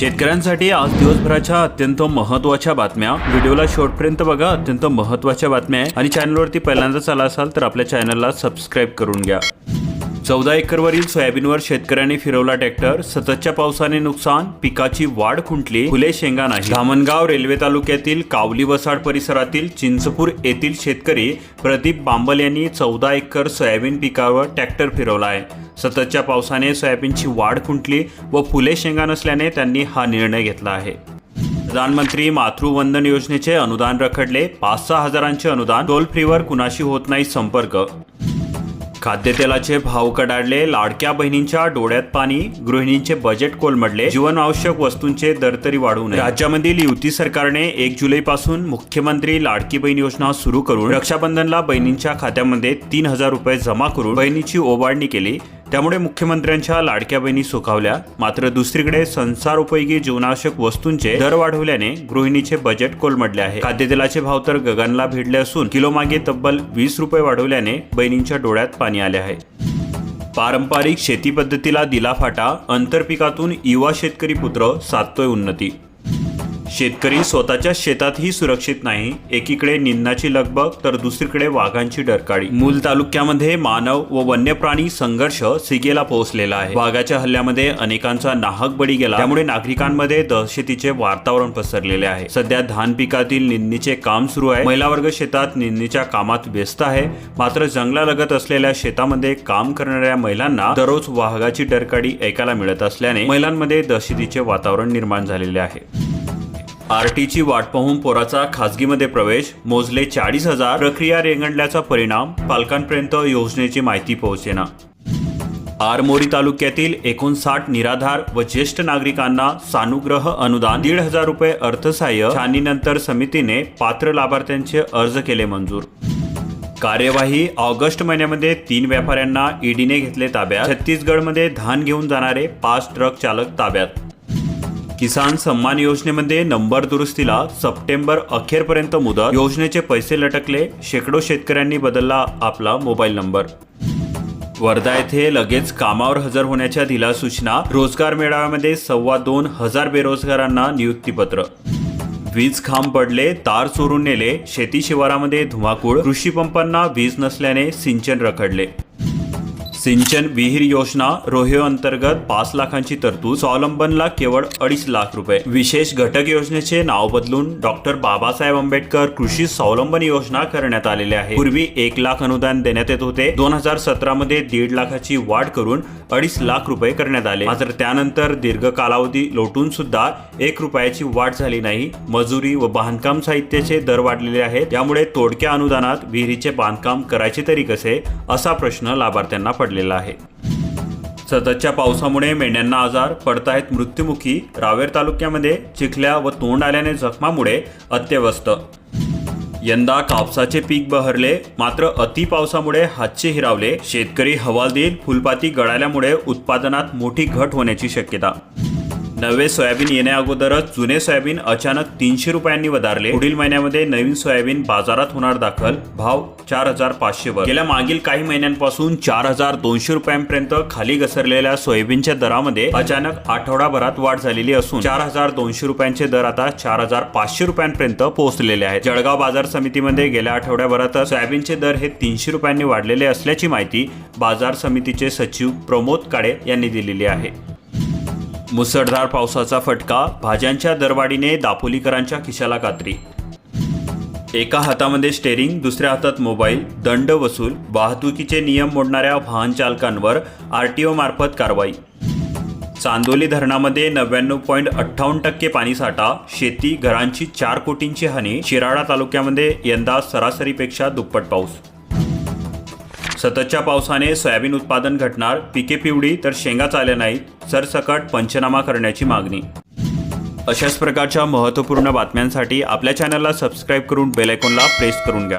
शेतकऱ्यांसाठी आज दिवसभराच्या अत्यंत महत्त्वाच्या बातम्या. व्हिडिओला शेवटपर्यंत बघा अत्यंत महत्त्वाच्या बातम्या आहे. आणि चॅनलवरती पहिल्यांदाच आला असाल तर आपल्या चॅनलला सबस्क्राईब करून घ्या. चौदा एकरवरील सोयाबीनवर शेतकऱ्यांनी फिरवला ट्रॅक्टर. सततच्या पावसाने नुकसान पिकाची वाढ खुंटली फुले शेंगा नाही. धामणगाव रेल्वे तालुक्यातील कावली वसाड परिसरातील चिंचपूर येथील शेतकरी प्रदीप बांबल यांनी चौदा एकर सोयाबीन पिकावर ट्रॅक्टर फिरवला आहे. सततच्या पावसाने सोयाबीनची वाढ खुंटली व फुले शेंगा नसल्याने त्यांनी हा निर्णय घेतला आहे. प्रधानमंत्री मातृवंदन योजनेचे अनुदान रखडले. पाच सहा हजारांचे अनुदान टोल फ्रीवर कुणाशी होत नाही संपर्क खाद्यतेलाचे भाव कडाडले लाडक्या बहिणींच्या डोळ्यात पाणी गृहिणींचे बजेट कोलमडले जीवनावश्यक वस्तूंचे दर तरी वाढू नये. राज्यामधील युती सरकारने एक जुलैपासून मुख्यमंत्री लाडकी बहीण योजना सुरू करून रक्षाबंधनला बहिणींच्या खात्यामध्ये तीन हजार रुपये जमा करून बहिणीची ओवाळणी केली. त्यामुळे मुख्यमंत्र्यांच्या लाडक्या बहिणी सुखावल्या. मात्र दुसरीकडे संसारोपयोगी जीवनावश्यक वस्तूंचे दर वाढवल्याने गृहिणीचे बजेट कोलमडले आहे. खाद्यतेलाचे भाव तर गगनला भिडले असून किलोमागे तब्बल वीस रुपये वाढवल्याने बहिणींच्या डोळ्यात पाणी आले आहे. पारंपरिक शेती पद्धतीला दिला फाटा आंतरपिकातून युवा शेतकरी पुत्र साधतोय उन्नती. शेतकरी स्वतःच्या शेतातही सुरक्षित नाही एकीकडे निंदाची लगबग तर दुसरीकडे वाघांची डरकाळी. मूल तालुक्यामध्ये मानव व वन्य प्राणी संघर्ष सिगेला पोहोचलेला आहे. वाघाच्या हल्ल्यामध्ये अनेकांचा नाहक बळी गेला. त्यामुळे नागरिकांमध्ये दहशतीचे वातावरण पसरलेले आहे. सध्या धान पिकातील निंदणीचे काम सुरू आहे. महिला वर्ग शेतात निंदणीच्या कामात व्यस्त आहे. मात्र जंगलालगत असलेल्या शेतामध्ये काम करणाऱ्या महिलांना दररोज वाघाची डरकाळी ऐकायला मिळत असल्याने महिलांमध्ये दहशतीचे वातावरण निर्माण झालेले आहे. आरटीची वाट पाहून पोराचा खासगीमध्ये प्रवेश मोजले चाळीस हजार. प्रक्रिया रेंगणल्याचा परिणाम पालकांपर्यंत योजनेची माहिती पोहोचेना. आरमोरी तालुक्यातील एकोणसाठ निराधार व ज्येष्ठ नागरिकांना सानुग्रह अनुदान दीड हजार रुपये अर्थसहाय्य. छाननीनंतर समितीने पात्र लाभार्थ्यांचे अर्ज केले मंजूर. कार्यवाही ऑगस्ट महिन्यामध्ये तीन व्यापाऱ्यांना ईडीने घेतले ताब्यात. छत्तीसगडमध्ये धान घेऊन जाणारे पाच ट्रक चालक ताब्यात. किसान सन्मान योजनेमध्ये नंबर दुरुस्तीला सप्टेंबर अखेरपर्यंत मुदत. योजनेचे पैसे लटकले शेकडो शेतकऱ्यांनी बदलला आपला मोबाईल नंबर. वर्धा येथे लगेच कामावर हजर होण्याच्या दिला सूचना रोजगार मेळाव्यामध्ये सव्वा दोन हजार बेरोजगारांना नियुक्तीपत्र. वीज खांब पडले तार चोरून नेले शेती शिवारामध्ये धुमाकूळ कृषी पंपांना वीज नसल्याने सिंचन रखडले. सिंचन विहीर योजना रोहिओ अंतर्गत पाच लाखांची तरतूद स्वावलंबनला केवळ अडीच लाख रुपये. विशेष घटक योजनेचे नाव बदलून डॉक्टर बाबासाहेब आंबेडकर कृषी स्वावलंबन योजना करण्यात आलेली आहे. पूर्वी एक लाख अनुदान देण्यात येत होते. दोन हजार सतरा मध्ये दीड लाखाची वाढ करून अडीच लाख रुपये करण्यात आले. मात्र त्यानंतर दीर्घ कालावधी लोटून सुद्धा एक रुपयाची वाढ झाली नाही. मजुरी व बांधकाम साहित्याचे दर वाढलेले आहेत. त्यामुळे तोडक्या अनुदानात विहिरीचे बांधकाम करायचे तरी कसे? असा प्रश्न लाभार्थ्यांना पडलेला आहे. सततच्या पावसामुळे मेंढ्यांना आजार पडतायत मृत्युमुखी रावेर तालुक्यामध्ये चिखल्या व तोंड आल्याने जखमामुळे अत्यवस्थ. यंदा कापसाचे पीक बहरले मात्र अति पावसामुळे हातचे हिरावले. शेतकरी हवालदिल फुलपाती गळाल्यामुळे उत्पादनात मोठी घट होण्याची शक्यता. नवे सोयाबीन येण्याअगोदरच जुने सोयाबीन अचानक तीनशे रुपयांनी वधारले. पुढील महिन्यामध्ये नवीन सोयाबीन बाजारात होणार दाखल. भाव चार हजार पाचशे वर. गेल्या मागील काही महिन्यांपासून चार हजार दोनशे रुपयांपर्यंत खाली घसरलेल्या सोयाबीनच्या दरामध्ये अचानक आठवडाभरात वाढ झालेली असून चार हजार दोनशे रुपयांचे दर आता चार हजार पाचशे रुपयांपर्यंत पोहोचलेले आहेत. जळगाव बाजार समितीमध्ये गेल्या आठवड्याभरात सोयाबीनचे दर हे तीनशे रुपयांनी वाढलेले असल्याची माहिती बाजार समितीचे सचिव प्रमोद काळे यांनी दिलेली आहे. मुसळधार पावसाचा फटका भाज्यांच्या दरवाढीने दापोलीकरांच्या खिशाला कात्री. एका हातामध्ये स्टेरिंग दुसऱ्या हातात मोबाईल दंड वसूल वाहतुकीचे नियम मोडणाऱ्या वाहन चालकांवर आरटीओ मार्फत कारवाई. चांदोली धरणामध्ये नव्याण्णव पॉईंट अठ्ठावन्न टक्के पाणीसाठा शेती घरांची चार कोटींची हानी शिराळा तालुक्यामध्ये यंदा सरासरीपेक्षा दुप्पट पाऊस. सततच्या पावसाने सोयाबीन उत्पादन घटणार पिके पिवळी तर शेंगा चालल्या नाहीत सरसकट पंचनामा करण्याची मागणी. अशाच प्रकारच्या महत्त्वपूर्ण बातम्यांसाठी आपल्या चॅनलला सबस्क्राईब करून बेलायकॉनला प्रेस करून घ्या.